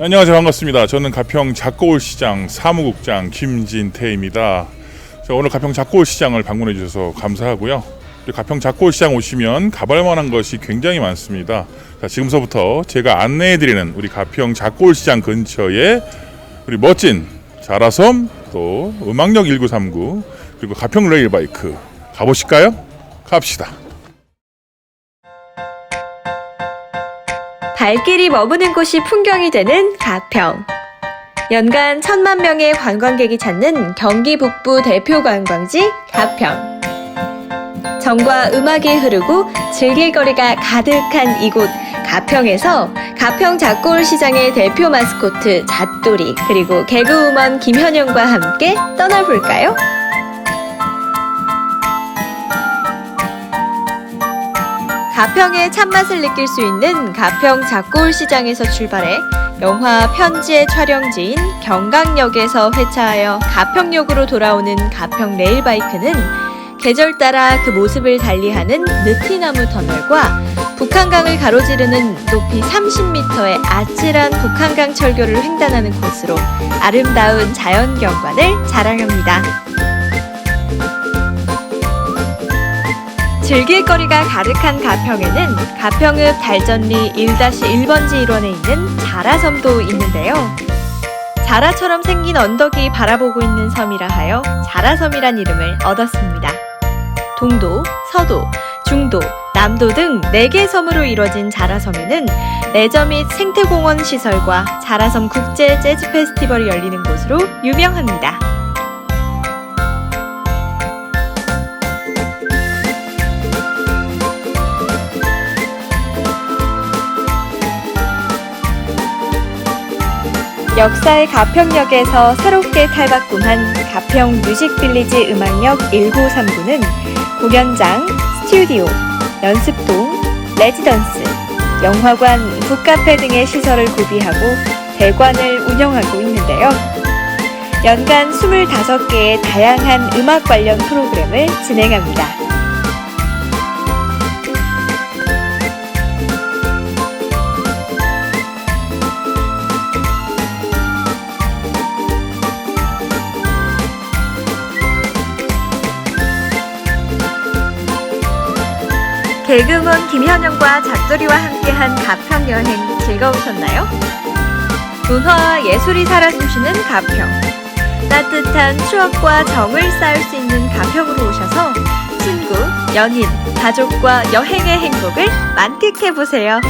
안녕하세요 반갑습니다. 저는 가평 작고울시장 사무국장 김진태입니다. 자, 오늘 가평 작고울시장을 방문해 주셔서 감사하고요. 가평 작고울시장 오시면 가볼 만한 것이 굉장히 많습니다. 자, 지금서부터 제가 안내해 드리는 우리 가평 작고울시장 근처에 우리 멋진 자라섬 또 음악역 1939 그리고 가평 레일바이크 가보실까요? 갑시다. 발길이 머무는 곳이 풍경이 되는 가평. 연간 천만 명의 관광객이 찾는 경기 북부 대표 관광지 가평. 정과 음악이 흐르고 즐길 거리가 가득한 이곳 가평에서 가평 작골 시장의 대표 마스코트 잣돌이 그리고 개그우먼 김현영과 함께 떠나볼까요? 가평의 참맛을 느낄 수 있는 가평 작골 시장에서 출발해 영화 편지의 촬영지인 경강역에서 회차하여 가평역으로 돌아오는 가평 레일바이크는 계절 따라 그 모습을 달리하는 느티나무 터널과 북한강을 가로지르는 높이 30m의 아찔한 북한강 철교를 횡단하는 곳으로 아름다운 자연 경관을 자랑합니다. 즐길 거리가 가득한 가평에는 가평읍 달전리 1-1번지 일원에 있는 자라섬도 있는데요. 자라처럼 생긴 언덕이 바라보고 있는 섬이라 하여 자라섬이란 이름을 얻었습니다. 동도, 서도, 중도, 남도 등 4개 섬으로 이루어진 자라섬에는 레저 및 생태공원 시설과 자라섬 국제 재즈 페스티벌이 열리는 곳으로 유명합니다. 역사의 가평역에서 새롭게 탈바꿈한 가평 뮤직빌리지 음악역 1939는 공연장, 스튜디오, 연습동, 레지던스, 영화관, 북카페 등의 시설을 구비하고 대관을 운영하고 있는데요. 연간 25개의 다양한 음악 관련 프로그램을 진행합니다. 개그먼 김현영과 작돌이와 함께한 가평 여행 즐거우셨나요? 문화와 예술이 살아 숨쉬는 가평. 따뜻한 추억과 정을 쌓을 수 있는 가평으로 오셔서 친구, 연인, 가족과 여행의 행복을 만끽해 보세요.